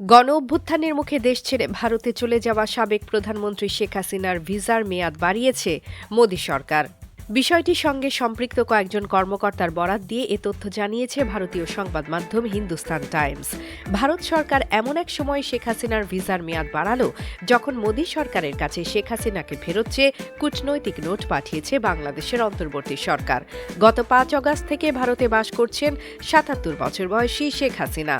গণ অভ্যুত্থানের মুখে দেশ ছেড়ে ভারতে চলে যাওয়া সাবেক প্রধানমন্ত্রী শেখ হাসিনার ভিসার মেয়াদ বাড়িয়েছে মোদী সরকার। বিষয়টির সঙ্গে সম্পৃক্ত কয়েকজন কর্মকর্তার বরাত দিয়ে এ তথ্য জানিয়েছে ভারতীয় সংবাদ মাধ্যম হিন্দুস্তান টাইমস। ভারত সরকার এমন এক সময় শেখ হাসিনার ভিসার মেয়াদ বাড়ালো, যখন মোদী সরকারের কাছে শেখ হাসিনাকে ফেরত চেয়ে কূটনৈতিক নোট পাঠিয়েছে বাংলাদেশের অন্তর্বর্তী সরকার। গত পাঁচ অগাস্ট থেকে ভারতে বাস করছেন সাতাত্তর বছর বয়সী শেখ হাসিনা।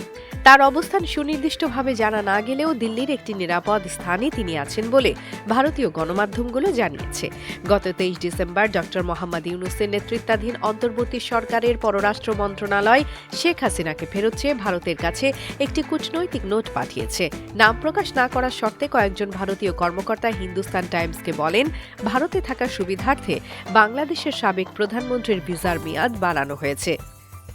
তার অবস্থান সুনির্দিষ্টভাবে জানা না গেলেও দিল্লির একটি নিরাপদ স্থানে তিনি আছেন বলে ভারতীয় গণমাধ্যমগুলো জানিয়েছে। গত তেইশ ডিসেম্বর ড. মোহাম্মদ ইউনুসের নেতৃত্বাধীন অন্তর্বর্তী সরকারের পররাষ্ট্র মন্ত্রণালয় শেখ হাসিনাকে ফেরত চেয়ে ভারতের কাছে একটি কূটনৈতিক নোট পাঠিয়েছে। নাম প্রকাশ না করার শর্তে কয়েকজন ভারতীয় কর্মকর্তা হিন্দুস্তান টাইমসকে বলেন, ভারতে থাকার সুবিধার্থে বাংলাদেশের সাবেক প্রধানমন্ত্রীর ভিসার মেয়াদ বাড়ানো হয়েছে।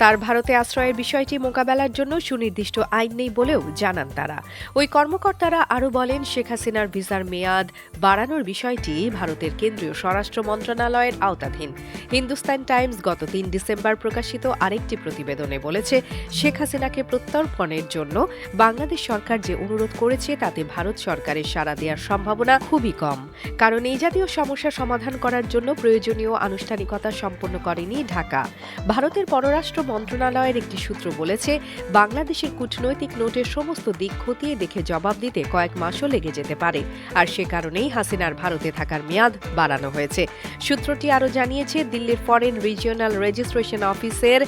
তার ভারতে আশ্রয়ের বিষয়টি মোকাবেলার জন্য সুনির্দিষ্ট আইন নেই বলেও জানান তারা। ওই কর্মকর্তারা আরও বলেন, শেখ হাসিনার ভিসার মেয়াদ বাড়ানোর বিষয়টি ভারতের কেন্দ্রীয় স্বরাষ্ট্র মন্ত্রণালয়ের আওতাধীন। হিন্দুস্তান টাইমস গত তিন ডিসেম্বর প্রকাশিত আরেকটি প্রতিবেদনে বলেছে, শেখ হাসিনাকে প্রত্যর্পণের জন্য বাংলাদেশ সরকার যে অনুরোধ করেছে, তাতে ভারত সরকারের সাড়া দেওয়ার সম্ভাবনা খুবই কম। কারণ এই জাতীয় সমস্যা সমাধান করার জন্য প্রয়োজনীয় আনুষ্ঠানিকতা সম্পন্ন করেনি ঢাকা। ভারতের পররাষ্ট্র মন্ত্রণালয়ের একটি সূত্র বলেছে, বাংলাদেশের কূটনৈতিক নোটের সমস্ত দিক খতিয়ে দেখে জবাব দিতে কয়েক মাসও লেগে যেতে পারে। আর সে কারণেই হাসিনার ভারতে থাকার মেয়াদ বাড়ানো হয়েছে। সূত্রটি আরও জানিয়েছে, দিল্লির ফরেন রিজিওনাল রেজিস্ট্রেশন অফিসের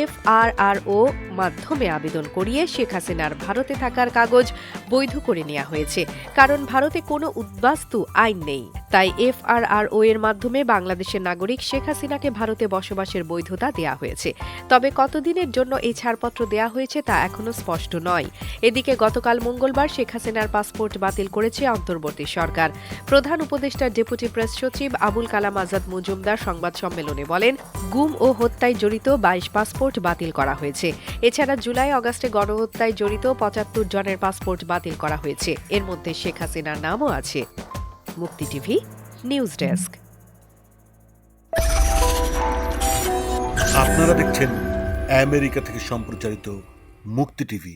এফআরআরও মাধ্যমে আবেদন করিয়ে শেখ হাসিনার ভারতে থাকার কাগজ বৈধ করে নেওয়া হয়েছে। কারণ ভারতে কোনো উদ্বাস্তু আইন নেই। তাই এফআরআরও এর মাধ্যমে বাংলাদেশের নাগরিক শেখ হাসিনাকে ভারতে বসবাসের বৈধতা দেয়া হয়েছে। তবে কতদিনের জন্য এই ছাড়পত্র দেয়া হয়েছে তা এখনও স্পষ্ট নয়। এদিকে গতকাল মঙ্গলবার শেখ হাসিনার পাসপোর্ট বাতিল করেছে অন্তর্বর্তী সরকার। প্রধান উপদেষ্টা ডেপুটি প্রেস সচিব আবুল কালাম আজাদ মজুমদার সংবাদ সম্মেলনে বলেন, গুম ও হত্যায় জড়িত বাইশ পাসপোর্ট বাতিল করা হয়েছে। এছাড়া জুলাই অগাস্টে গণহত্যায় জড়িত পঁচাত্তর জনের পাসপোর্ট বাতিল করা হয়েছে। এর মধ্যে শেখ হাসিনার নামও আছে। মুক্তি টিভি, নিউজ ডেস্ক। আপনারা দেখছেন আমেরিকা থেকে সম্প্রচারিত মুক্তি টিভি।